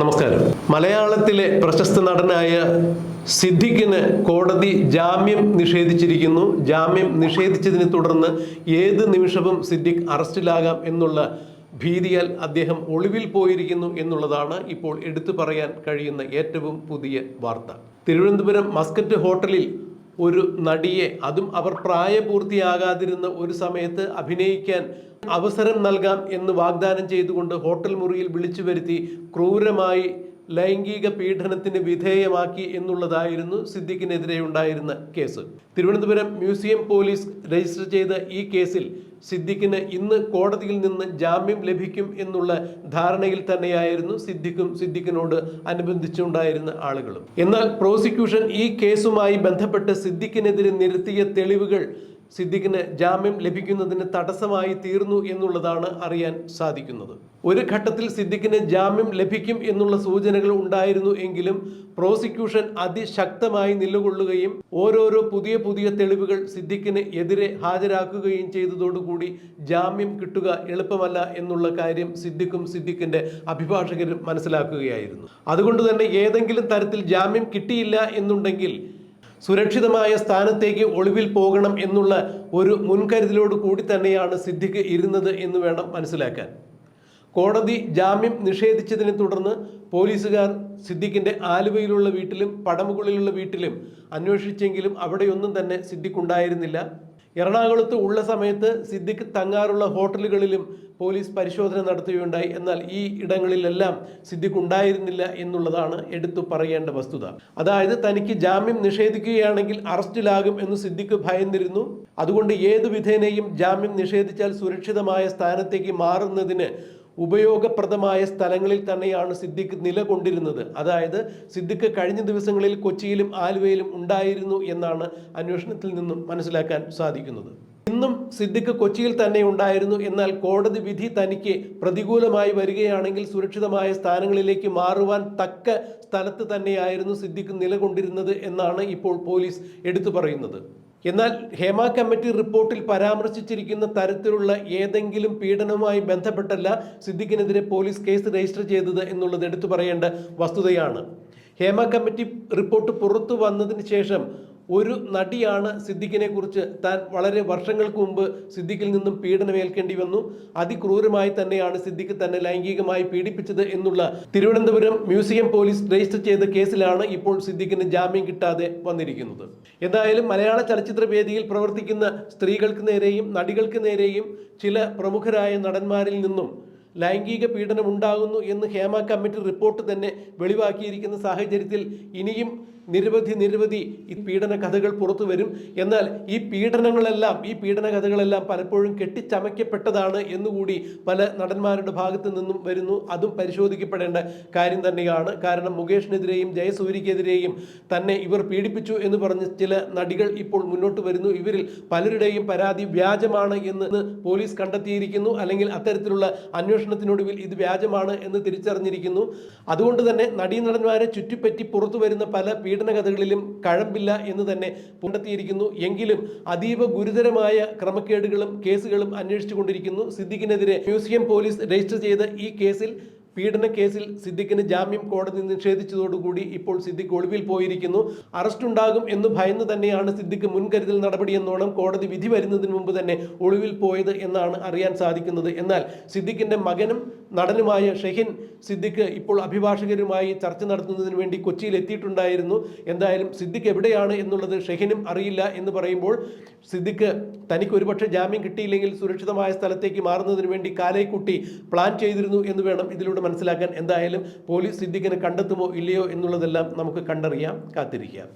നമസ്കാരം. മലയാളത്തിലെ പ്രശസ്ത നടനായ സിദ്ദിഖിന് കോടതി ജാമ്യം നിഷേധിച്ചിരിക്കുന്നു. ജാമ്യം നിഷേധിച്ചതിനെ തുടർന്ന് ഏത് നിമിഷവും സിദ്ദിഖ് അറസ്റ്റിലാകാം എന്നുള്ള ഭീതിയാൽ അദ്ദേഹം ഒളിവിൽ പോയിരിക്കുന്നു എന്നുള്ളതാണ് ഇപ്പോൾ എടുത്തു പറയാൻ കഴിയുന്ന ഏറ്റവും പുതിയ വാർത്ത. തിരുവനന്തപുരം മസ്കറ്റ് ഹോട്ടലിൽ ഒരു നടിയെ അതും അവർ പ്രായപൂർത്തിയാകാതിരുന്ന ഒരു സമയത്ത് അഭിനയിക്കാൻ അവസരം നൽകാം എന്ന് വാഗ്ദാനം ചെയ്തുകൊണ്ട് ഹോട്ടൽ മുറിയിൽ വിളിച്ചു വരുത്തി ക്രൂരമായി ലൈംഗിക പീഡനത്തിന് വിധേയമാക്കി എന്നുള്ളതായിരുന്നു സിദ്ദിഖിനെതിരെ ഉണ്ടായിരുന്ന case. Thiruvananthapuram museum police register ചെയ്ത ഈ കേസിൽ സിദ്ദിഖിന് ഇന്ന് കോടതിയിൽ നിന്ന് ജാമ്യം ലഭിക്കും എന്നുള്ള ധാരണയിൽ തന്നെയായിരുന്നു സിദ്ദിഖും സിദ്ദിഖിനോട് അനുബന്ധിച്ചുണ്ടായിരുന്ന ആളുകളും. എന്നാൽ പ്രോസിക്യൂഷൻ ഈ കേസുമായി ബന്ധപ്പെട്ട് സിദ്ദിഖിനെതിരെ നിരത്തിയ തെളിവുകൾ സിദ്ദിഖിന് ജാമ്യം ലഭിക്കുന്നതിന് തടസ്സമായി തീർന്നു എന്നുള്ളതാണ് അറിയാൻ സാധിക്കുന്നത്. ഒരു ഘട്ടത്തിൽ സിദ്ദിഖിന് ജാമ്യം ലഭിക്കും എന്നുള്ള സൂചനകൾ ഉണ്ടായിരുന്നു എങ്കിലും പ്രോസിക്യൂഷൻ അതിശക്തമായി നിലകൊള്ളുകയും ഓരോരോ പുതിയ പുതിയ തെളിവുകൾ സിദ്ദിഖിന് എതിരെ ഹാജരാക്കുകയും ചെയ്തതോടുകൂടി ജാമ്യം കിട്ടുക എളുപ്പമല്ല എന്നുള്ള കാര്യം സിദ്ദിഖും സിദ്ദിഖിന്റെ അഭിഭാഷകരും മനസ്സിലാക്കുകയായിരുന്നു. അതുകൊണ്ട് തന്നെ ഏതെങ്കിലും തരത്തിൽ ജാമ്യം കിട്ടിയില്ല എന്നുണ്ടെങ്കിൽ സുരക്ഷിതമായ സ്ഥാനത്തേക്ക് ഒളിവിൽ പോകണം എന്നുള്ള ഒരു മുൻകരുതലോട് കൂടി തന്നെയാണ് സിദ്ദിഖ് ഇരുന്നത് എന്ന് വേണം മനസ്സിലാക്കാൻ. കോടതി ജാമ്യം നിഷേധിച്ചതിനെ തുടർന്ന് പോലീസുകാർ സിദ്ദിഖിന്റെ ആലുവയിലുള്ള വീട്ടിലും പടമുകളിലുള്ള വീട്ടിലും അന്വേഷിച്ചെങ്കിലും അവിടെയൊന്നും തന്നെ സിദ്ദിഖ് ഉണ്ടായിരുന്നില്ല എറണാകുളത്ത് ഉള്ള സമയത്ത് സിദ്ദിഖ് തങ്ങാറുള്ള ഹോട്ടലുകളിലും പോലീസ് പരിശോധന നടത്തുകയുണ്ടായി. എന്നാൽ ഈ ഇടങ്ങളിലെല്ലാം സിദ്ദിഖ് ഉണ്ടായിരുന്നില്ല എന്നുള്ളതാണ് എടുത്തു പറയേണ്ട വസ്തുത. അതായത് തനിക്ക് ജാമ്യം നിഷേധിക്കുകയാണെങ്കിൽ അറസ്റ്റിലാകും എന്ന് സിദ്ദിഖ് ഭയന്നിരുന്നു. അതുകൊണ്ട് ഏതു വിധേനയും ജാമ്യം നിഷേധിച്ചാൽ സുരക്ഷിതമായ സ്ഥാനത്തേക്ക് മാറുന്നതിന് ഉപയോഗപ്രദമായ സ്ഥലങ്ങളിൽ തന്നെയാണ് സിദ്ദിഖ് നിലകൊണ്ടിരുന്നത്. അതായത് സിദ്ദിഖ് കഴിഞ്ഞ ദിവസങ്ങളിൽ കൊച്ചിയിലും ആലുവയിലും ഉണ്ടായിരുന്നു എന്നാണ് അന്വേഷണത്തിൽ നിന്നും മനസ്സിലാക്കാൻ സാധിക്കുന്നത്. ഇന്നും സിദ്ദിഖ് കൊച്ചിയിൽ തന്നെ ഉണ്ടായിരുന്നു എന്നാൽ കോടതി വിധി തനിക്ക് പ്രതികൂലമായി വരികയാണെങ്കിൽ സുരക്ഷിതമായ സ്ഥാനങ്ങളിലേക്ക് മാറുവാൻ തക്ക സ്ഥലത്ത് തന്നെയായിരുന്നു സിദ്ദിഖ് നിലകൊണ്ടിരുന്നത് എന്നാണ് ഇപ്പോൾ പോലീസ് എടുത്തു പറയുന്നത്. എന്നാൽ ഹേമ കമ്മിറ്റി റിപ്പോർട്ടിൽ പരാമർശിച്ചിരിക്കുന്ന തരത്തിലുള്ള ഏതെങ്കിലും പീഡനവുമായി ബന്ധപ്പെട്ടല്ല സിദ്ദിഖിനെതിരെ പോലീസ് കേസ് രജിസ്റ്റർ ചെയ്തത് എന്നുള്ളത് എടുത്തു പറയേണ്ട വസ്തുതയാണ്. ഹേമ കമ്മിറ്റി റിപ്പോർട്ട് പുറത്തു വന്നതിന് ശേഷം ഒരു നടിയാണ് സിദ്ദിഖിനെ കുറിച്ച് താൻ വളരെ വർഷങ്ങൾക്ക് മുമ്പ് സിദ്ദിഖിൽ നിന്നും പീഡനമേൽക്കേണ്ടി വന്നു. അതിക്രൂരമായി തന്നെയാണ് സിദ്ദിഖ് തന്നെ ലൈംഗികമായി പീഡിപ്പിച്ചത് എന്നുള്ള തിരുവനന്തപുരം മ്യൂസിയം പോലീസ് രജിസ്റ്റർ ചെയ്ത കേസിലാണ് ഇപ്പോൾ സിദ്ദിഖിന് ജാമ്യം കിട്ടാതെ വന്നിരിക്കുന്നത്. എന്തായാലും മലയാള ചലച്ചിത്ര വേദിയിൽ പ്രവർത്തിക്കുന്ന സ്ത്രീകൾക്ക് നേരെയും നടികൾക്ക് നേരെയും ചില പ്രമുഖരായ നടന്മാരിൽ നിന്നും ലൈംഗിക പീഡനം ഉണ്ടാകുന്നു എന്ന് ഹേമ കമ്മിറ്റി റിപ്പോർട്ട് തന്നെ വെളിവാക്കിയിരിക്കുന്ന സാഹചര്യത്തിൽ ഇനിയും നിരവധി നിരവധി ഈ പീഡന കഥകൾ പുറത്തു വരും. എന്നാൽ ഈ പീഡനങ്ങളെല്ലാം ഈ പീഡന കഥകളെല്ലാം പലപ്പോഴും കെട്ടിച്ചമയ്ക്കപ്പെട്ടതാണ് എന്നുകൂടി പല നടന്മാരുടെ ഭാഗത്ത് നിന്നും വരുന്നു. അതും പരിശോധിക്കപ്പെടേണ്ട കാര്യം തന്നെയാണ്. കാരണം മുകേഷിനെതിരെയും ജയസൂര്യക്കെതിരെയും തന്നെ ഇവർ പീഡിപ്പിച്ചു എന്ന് പറഞ്ഞ് ചില നടികൾ ഇപ്പോൾ മുന്നോട്ട് വരുന്നു. ഇവരിൽ പലരുടെയും പരാതി വ്യാജമാണ് എന്ന് പോലീസ് കണ്ടെത്തിയിരിക്കുന്നു. അല്ലെങ്കിൽ അത്തരത്തിലുള്ള അന്വേഷണത്തിനൊടുവിൽ ഇത് വ്യാജമാണ് എന്ന് തിരിച്ചറിഞ്ഞിരിക്കുന്നു. അതുകൊണ്ട് തന്നെ നടീനടന്മാരെ ചുറ്റിപ്പറ്റി പുറത്തു വരുന്ന പല പീഡന കഥകളിലും കഴമ്പില്ല എന്ന് തന്നെ കണ്ടെത്തിയിരിക്കുന്നു എങ്കിലും അതീവ ഗുരുതരമായ ക്രമക്കേടുകളും കേസുകളും അന്വേഷിച്ചു കൊണ്ടിരിക്കുന്നു സിദ്ദിഖിനെതിരെ മ്യൂസിയം പോലീസ് രജിസ്റ്റർ ചെയ്ത ഈ കേസിൽ പീഡന കേസിൽ സിദ്ദിഖിന് ജാമ്യം കോടതി നിഷേധിച്ചതോടുകൂടി ഇപ്പോൾ സിദ്ദിഖ് ഒളിവിൽ പോയിരിക്കുന്നു. അറസ്റ്റ് ഉണ്ടാകും എന്ന് ഭയന്ന് തന്നെയാണ് സിദ്ദിഖ് മുൻകരുതൽ നടപടിയെന്നോണം കോടതി വിധി വരുന്നതിന് മുമ്പ് തന്നെ ഒളിവിൽ പോയത് എന്നാണ് അറിയാൻ സാധിക്കുന്നത്. എന്നാൽ സിദ്ദിഖിന്റെ മകനും നടനുമായ ഷെഹിൻ സിദ്ദിഖ് ഇപ്പോൾ അഭിഭാഷകരുമായി ചർച്ച നടത്തുന്നതിന് വേണ്ടി കൊച്ചിയിൽ എത്തിയിട്ടുണ്ടായിരുന്നു. എന്തായാലും സിദ്ദിഖ് എവിടെയാണ് എന്നുള്ളത് ഷെഹിനും അറിയില്ല എന്ന് പറയുമ്പോൾ സിദ്ദിഖ് തനിക്ക് ഒരുപക്ഷെ ജാമ്യം കിട്ടിയില്ലെങ്കിൽ സുരക്ഷിതമായ സ്ഥലത്തേക്ക് മാറുന്നതിന് വേണ്ടി കാലേക്കുട്ടി പ്ലാൻ ചെയ്തിരുന്നു എന്ന് വേണം ഇതിലൂടെ മനസ്സിലാക്കാൻ. എന്തായാലും പോലീസ് സിദ്ദിഖിനെ കണ്ടെത്തുമോ ഇല്ലയോ എന്നുള്ളതെല്ലാം നമുക്ക് കണ്ടറിയാം കാത്തിരിക്കാം.